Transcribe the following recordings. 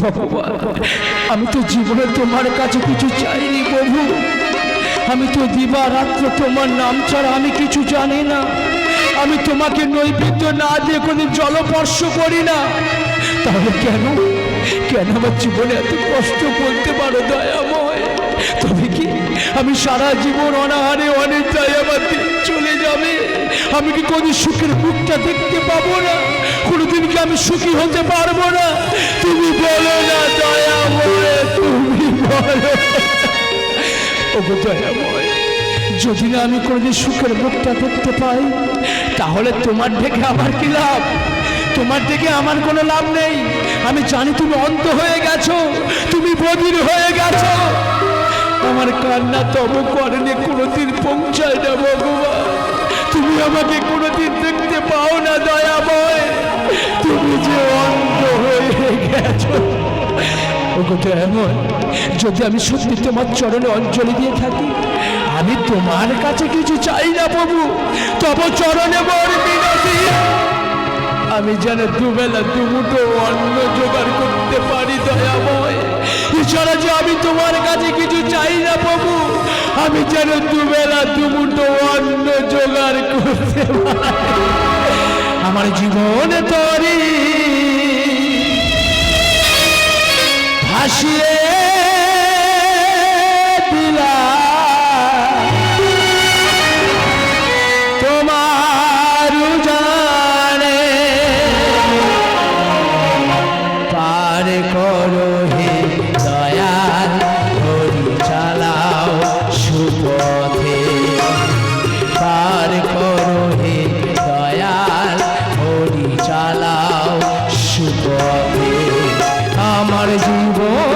ভগবান আমি তো জীবনে তোমার কাছে কিছু চাইনি প্রভু। আমি তো দিবা রাত্র তোমার নাম ছাড়া আমি কিছু জানি না। আমি তোমাকে নৈবেদ্য না দিয়ে কোনো জলপর্শ করি না। তাহলে কেন? কেন আমার জীবনে এত কষ্ট বলতে পারো দয়াময়? তবে কি আমি সারা জীবন অনাহারে আমার দিন চলে যাবে? আমি কি কোনো সুখের মুখটা দেখতে পাবো না? কোনোদিন কি আমি সুখী হতে পারব না। তুমি বলো না, দয়াময়, তুমি বলো। ওগো দয়াময়, যদি না আমি কোনোদিন সুখের মুখটা দেখতে পাই, তাহলে তোমার থেকে আমার কি লাভ? তোমার থেকে আমার কোনো লাভ নেই। আমি জানি তুমি অন্ধ হয়ে গেছো, তুমি বধির হয়ে গেছো। আমার কান্না তব করেনি, কোনোদিন পৌঁছায় না ভগবান। তুমি আমাকে কোনোদিন দেখতে পাও না দয়া দয়াময়। তুমি যে অন্ধ হয়ে গেছো। ওগো এমন, যদি আমি সত্যি তোমার চরণে অঞ্জলি দিয়ে থাকি, আমি তোমার কাছে কিছু চাই না প্রভু। তব চরণে বর মিনতি আমি যেন দুবেলা দুমুটো অন্ন জোগাড় করতে পারি দয়াময়। এছাড়া যে আমি তোমার কাছে কিছু চাই না প্রভু, আমি যেন দুবেলা দুমুটো অন্ন জোগাড় করতে পারি। আমার জীবন তরি। ভাসিয়ে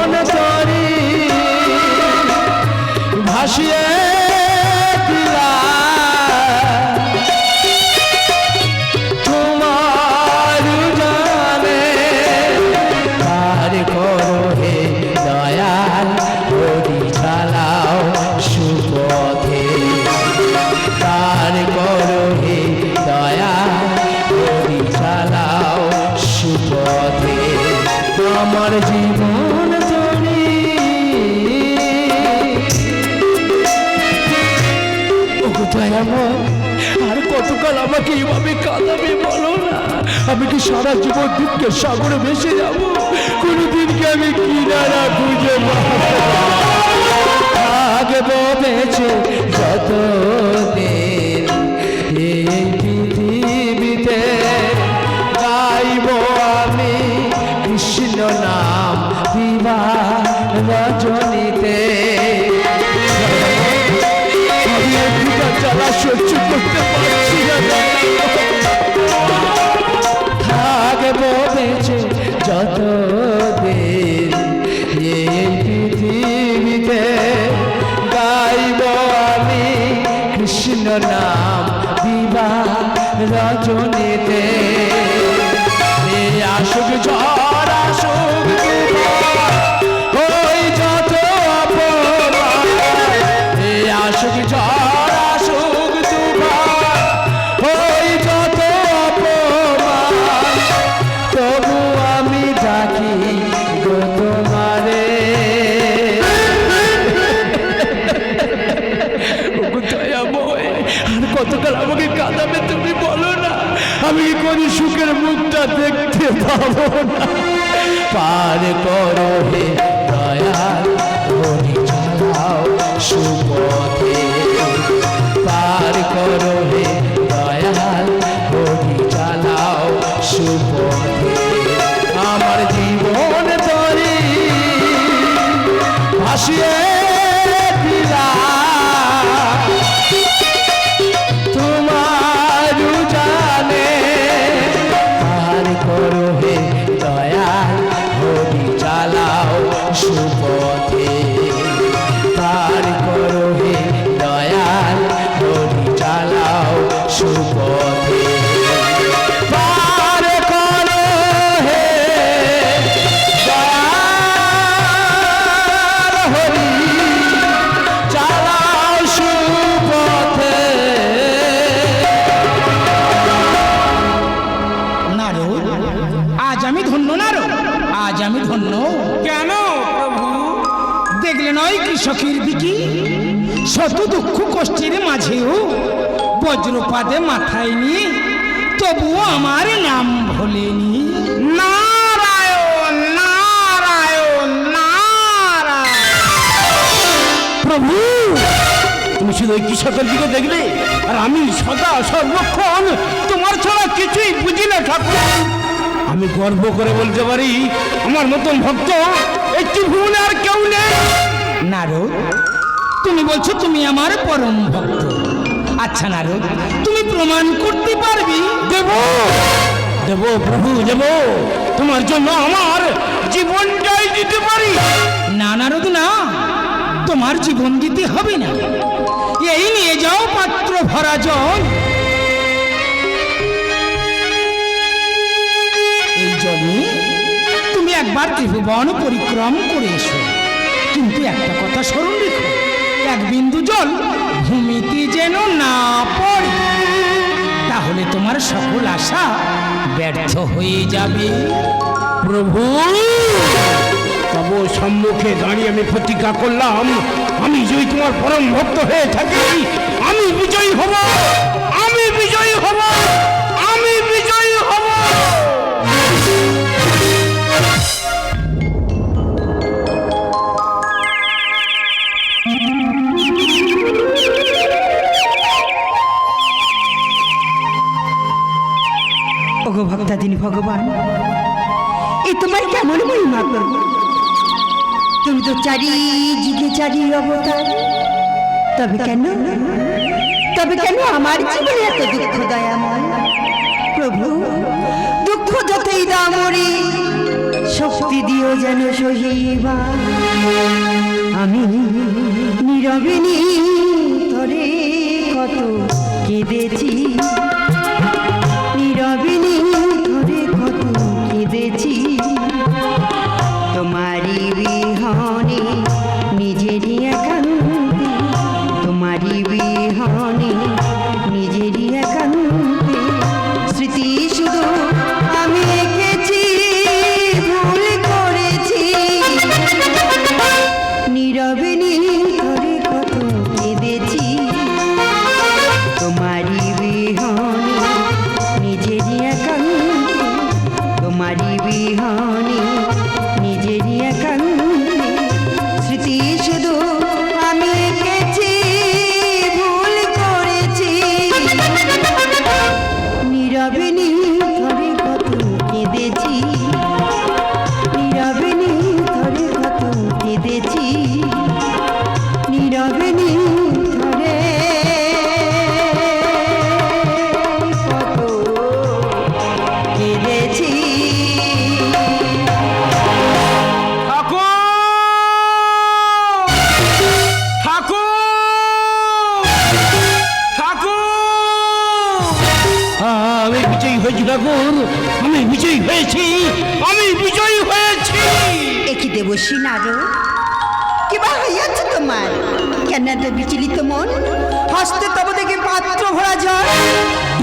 জীবন তরি ভাসিয়ে তোমার জানে পার করো হে দয়াল হরি চালাও সুপথে। পার করো হে দয়াল হরি চালাও সুপথে। আমার জীবন ওগো দয়াময়, আর কতকাল আমাকে এইভাবে কাঁদাবে বলো না। আমি কি সারা জীবন দুঃখের সাগরে ভেসে যাব? কোনোদিন কি আমি কিনারা খুঁজে থাকব বেঁচে যত দিন এই পৃথিবীতে আমি কৃষ্ণ নাম দিবা রজনীতে সহ্য করতে পারছি আমি কি কোনো সুখের মুখটা দেখতে পাবো না। পার করো হে চালাও সুপথে। পার করো হে চালাও সুপথে। আমার জীবন তরি ভাসিয়ে কৃষকের দিকে শত দুঃখ কষ্টের মাঝেও বজ্রপাদে মাথায় নিয়ে তবুও আমার নাম ভোলেনি। নারায়ণ নারায়ণ নারায়ণ। প্রভু তুমি শুধু ওই কৃষকের দিকে দেখলে আর আমি সদা সর্বক্ষণ তোমার ছাড়া কিছুই বুঝি না ঠাকুর। আমি গর্ব করে বলতে পারি আমার মতন ভক্ত এই ত্রিভুবনে আর কেউ নেই। নারদ, তুমি বলছো তুমি আমার পরম ভক্ত। আচ্ছা নারদ, তুমি প্রমাণ করতে পারবি? দেব দেব প্রভু, দেব। তোমার জন্য আমার জীবনটাই দিতে পারি। না নারদ, না। তোমার জীবন দিতে হবে না। এই নিয়ে যাও পাত্র ভরা জল এই জলে তুমি একবার ত্রিভুবন পরিক্রম করে এসো। কিন্তু একটা কথা স্মরণ রেখো, এক বিন্দু জল ভূমিতে যেন না পড়ে, তাহলে তোমার সকল আশা ব্যর্থ হয়ে যাবে। প্রভু, তবু সম্মুখে দাঁড়িয়ে আমি প্রতিজ্ঞা করলাম, আমি যদি তোমার পরম ভক্ত হয়ে থাকি, আমি বিজয়ী হব, আমি বিজয়ী হব। ভগবান। এ তোমার কেমন মহিমা করব তুমি তো চারি যুগে চারি অবতার। তবে কেন? তবে কেন আমার জীবনে এত দুঃখ দয়াময়? প্রভু, দুঃখ যতই দামরে শক্তি দিও যেন সহিবা। আমি নীরবে তরে কত কেঁদেছি। নীরবিনী তোমারই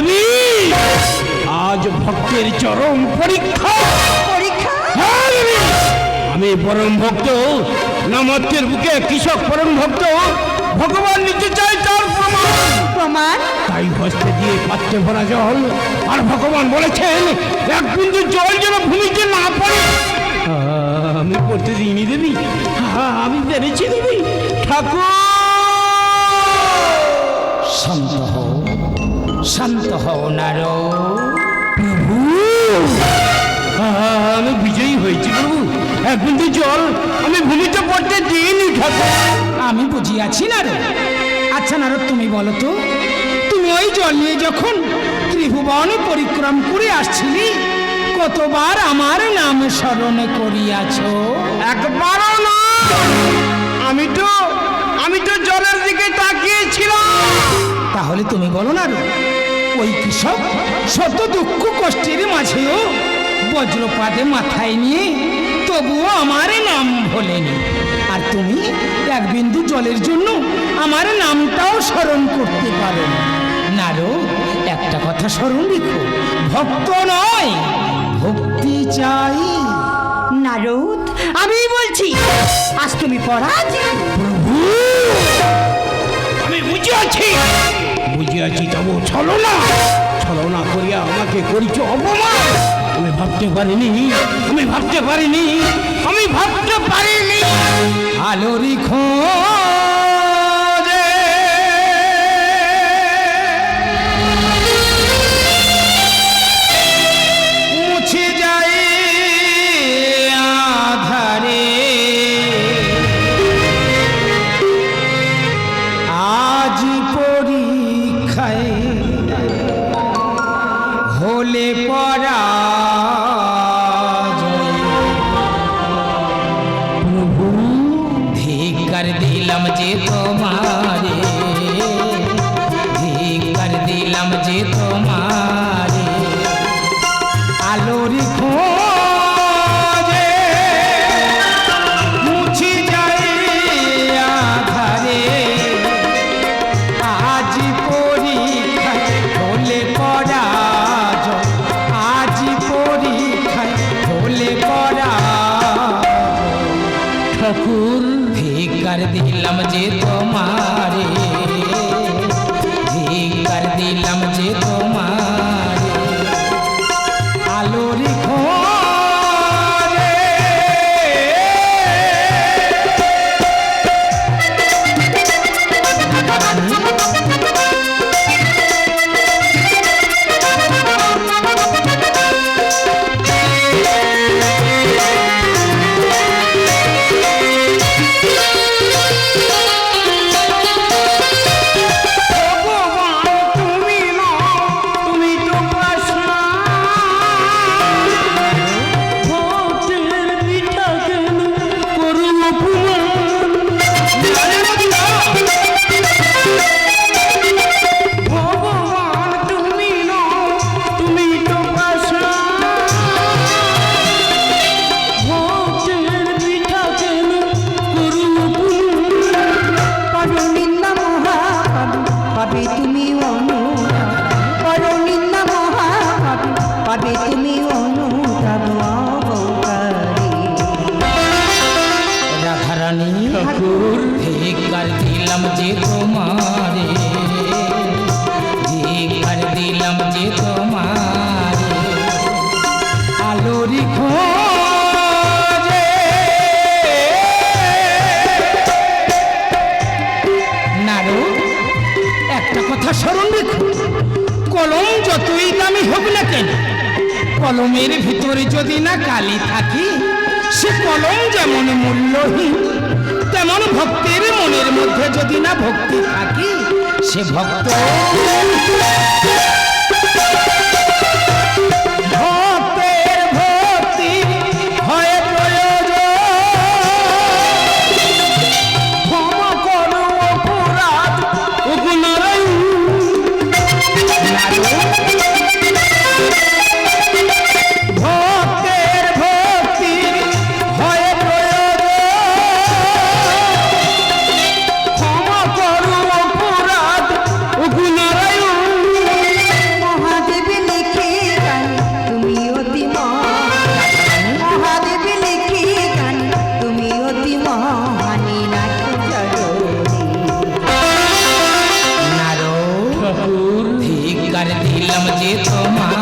দেবী। আজ ভক্তের চরম পরীক্ষা। পরীক্ষা? হ্যাঁ। আমি পরম ভক্ত নামাত্মের বুকে কৃষক পরম ভক্ত ভগবান নিতে চাই তার প্রমাণ। প্রমাণ? তাই হস্তে দিয়ে পাত্রে ভরা জল আর ভগবান বলেছেন এক বিন্দু জল যেন ভূমিতে না পড়ে। আমি করতে দিইনি দেবী। আমি পেরেছি দেবী। ঠাকুর! শান্ত। শান্ত হও নারদ প্রভু! আমি বিজয়ী হয়েছি প্রভু। এক বিন্দু জল আমি ভূমিতে পড়তে দিইনি ঠাকুর। আমি বুঝিয়াছি না রে। আচ্ছা নারদ তুমি বলো তো তুমি ওই জল নিয়ে যখন ত্রিভুবন পরিক্রম করে আসছিলি কতবার আমার নাম স্মরণ করিয়াছ? একবারও না। আমি তো আমি তো জলের দিকে তাকিয়েছিলাম। তাহলে তুমি বলো না ওই কৃষক শত দুঃখ কষ্টের মাঝেও বজ্রপাতে মাথায় নিয়ে তবুও আমার নাম ভোলেনি। আর তুমি এক বিন্দু জলের জন্য আমার নামটাও স্মরণ করতে পারো নারো একটা কথা স্মরণ রেখো। ভক্ত নয় ভক্তি চাই। নারদ আমি বলছি আজ তুমি পরাজ প্রভু! আমি বুঝে বুঝিয়াছি তবু ছলনা ছলনা করিয়া আমাকে করিছ অপমান। আমি ভাবতে পারিনি, আমি ভাবতে পারিনি, আমি ভাবতে পারিনি। আলোরি খোঁজ স্মরণ রেখো কলম যতই দামি হোক না কেন, কলমের ভিতরে যদি না কালি থাকি, সে কলম যেমন মূল্যহীন, তেমন ভক্তের মনের মধ্যে যদি না ভক্তি থাকি, সে ভক্ত নাম যে তোমার